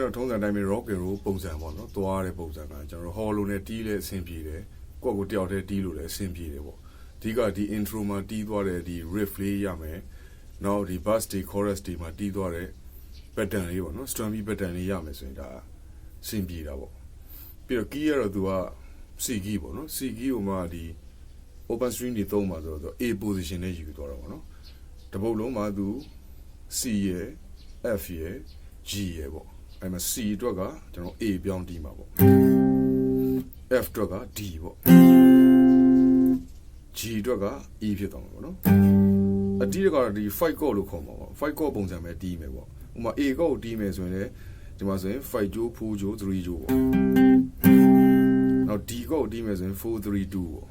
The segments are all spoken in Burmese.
တော့ထုံးစံတိုင်းပဲ rock and roll ပုံစံပေါ့နော်သွားတဲ့ပုံစံကကျွန်တော် hollow နဲ့တီးလဲအဆင်ပြေတယ်ကိုယ့်ကိုယ်တယောက်တည်းတီးလို့လည်းအဆင်ပြေတယ်ပေါ့အဓိကဒီ intro မှာတီးသွားတဲ့ဒီ riff လေးရမယ်နောက်ဒီ bass တွေ chorus တွေမှာတီးသွားတဲ့ pattern လေးပေါ့နော် strumming pattern လေးရမယ်ဆိုရင်ဒါအဆင်ပြေတာပေါ့ပြီးတော့ key ကတော့သူက C key ပေါ့နော် C key ကိုမှဒီ open string တွေသုံးပါဆိုတော့ A position နဲ့ယူသွားတာပေါ့နော်တပုတ်လုံးမှာသူ C ရယ် F ရယ် G ရယ်ပေါ့ အဲ့မှာ C အတွက်ကကျွန်တော် A ပြောင်းတီးမှာပေါ့ F အတွက်က D ပေါ့ G အတွက်က E ဖြစ်သွားမှာပေါ့နော်အတီးကတော့ဒီ5 chord လို့ခေါ်မှာပေါ့5 chord ပုံစံပဲတီးမယ်ပေါ့ဥပမာ A chord ကိုတီးမယ်ဆိုရင်လည်းဒီမှာဆိုရင်5ကြိုး4ကြိုး3ကြိုးပေါ့နောက် D chord ကိုတီးမယ်ဆိုရင်4 3 2ပေါ့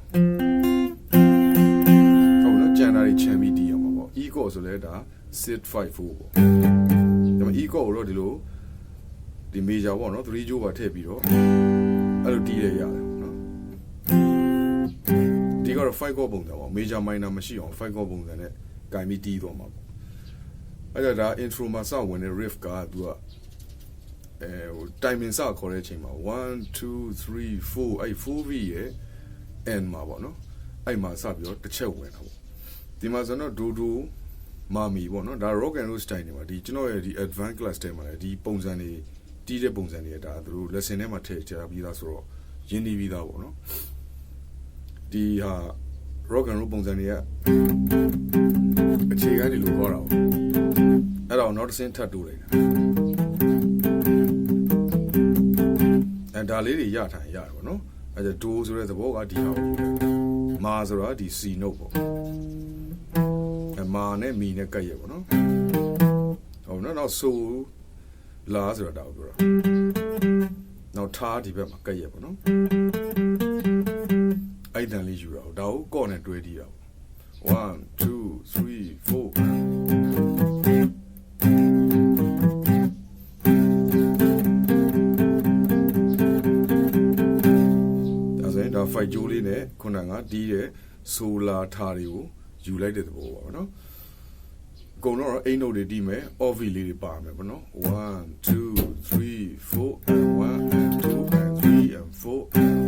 ဟုတ်နော်ကျန်တာတွေချန်ပြီးတီးရမှာပေါ့ E chord ဆိုလဲဒါ6 5 4ပေါ့ဒါပေမဲ့ E chord ကိုတော့ဒီလို ဒီ major ပေါ့နော်3ကြိုးပါထည့်ပြီးတော့အဲ့လိုတီးရရတယ်နော်ဒီကတော့5 chord ပုံစံပေါ့ major minor မရှိအောင်5 chord ပုံစံနဲ့ကင်ပြီးတီးသွားမှာပေါ့အဲ့ဒါဒါ intro မှာစဝင်တဲ့ riff ကသူကအဲဟို timing စခေါ်တဲ့အချိန်မှာ1 2 3 4အဲ့ 4v ရဲ့ n မှာပေါ့နော်အဲ့မှာစပြီးတော့တစ်ချက်ဝင်တာပေါ့ဒီမှာဆိုတော့ဒိုဒိုမာမီပေါ့နော်ဒါ rock and roll style တွေမှာဒီကျွန်တော်ရဲ့ဒီ advanced class ထဲမှာလည်းဒီပုံစံတွေ တီးတဲ့ပုံစံတွေဒါသူတို့ lesson ထဲမှာထည့်ချပြီးသားဆိုတော့ရင်းနှီးပြီးသားပေါ့နော်ဒီဟာ rock and roll ပုံစံတွေကအခြေခံတွေလို့ခေါ်တာပေါ့အဲ့တော့နောက်တစ်ဆင့်ထပ်တိုးလိုက်တာအဲဒါလေးတွေရထိုင်ရတယ်ပေါ့နော်အဲဒါဒိုဆိုတဲ့သဘောကဒီဟာကိုမာဆိုတာဒီ C note ပေါ့အဲမာနဲ့မီနဲ့ကပ်ရက်ပေါ့နော်ဟုတ်နော်နောက်ဆို လာဆိုတာဒါကိုပြောတာနောက်ထားဒီဘက်မှာကပ်ရက်ပေါ့နော်အဲ့တန်လေးယူတာကိုဒါကိုကော့နဲ့တွဲတီးတာပေါ့1 2 3 4ဒါဆိုရင်ဒါ fight ကြိုးလေးနဲ့ခုနကတီးတဲ့ဆိုလာထားတွေကိုယူလိုက်တဲ့သဘောပါနော်အ ကုန်လုံးတော့အိမ်နှုတ်တွေတီးမယ် off V လေးတွေပါမယ်ပေါ့နော်1 2 3 4 and 1 and 2 and 3 and 4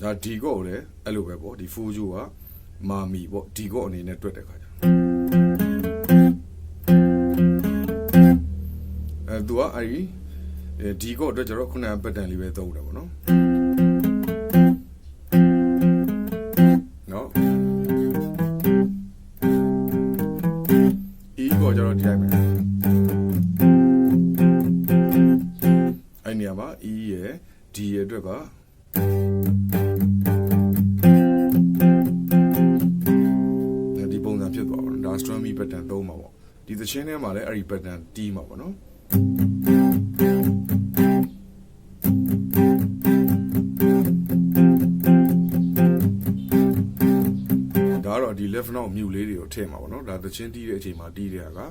ဒါဒီကော့ကိုလည်းအဲ့လိုပဲပေါ့ဒီဖိုးဂျိုက မာမီပေါ့ဒီကော့အနေနဲ့တွက်တဲ့ခါကျအဲသူကအဲ့ဒီအဲဒီကော့အတွက်ကျတော့ခုနကပတ်တန်လေးပဲသုံးတယ်ပေါ့နော်နော်အီကော့ကျတော့ဒီတိုင်းပဲအဲ့နေရာမှာ E ရယ် D ရယ်အတွက်က ပုံစံဖြစ်သွားပါတော့ဒါ strumming pattern သုံးမှာပေါ့ဒီသချင်းထဲမှာလည်းအဲ့ဒီ pattern တီးမှာပေါ့နော်ဒါကတော့ဒီ left note မြူလေးတွေကိုထည့်မှာပေါ့နော်ဒါသချင်းတီးတဲ့အချိန်မှာတီးတဲ့ဟာက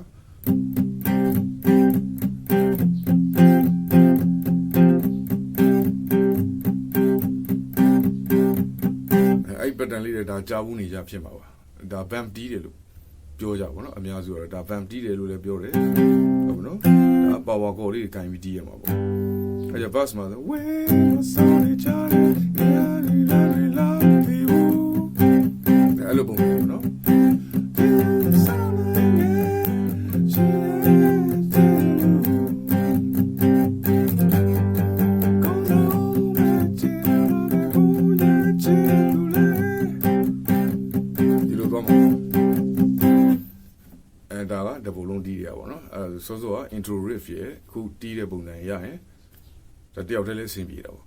အဲ့ pattern လေးတွေဒါကြားဘူးနေကြဖြစ်မှာပါဒါ bump တီးတယ်လို့ ပြောကြပါတော့အများစုကတော့ဒါ bump တီးတယ်လို့လည်းပြောတယ်ဟုတ်ပါနော်ဒါ power chord လေးတွေခြင်ပြီးတီးရမှာပေါ့အဲ့ကျ bass မှာဆို when sorry charlie yeah la ဒါကတပူလုံးတီးရပါတော့အဲစောစောက intro riff ရဲ့အခုတီးတဲ့ပုံစံရရင်ဒါတယောက်တည်းလေးအဆင်ပြေတာပေါ့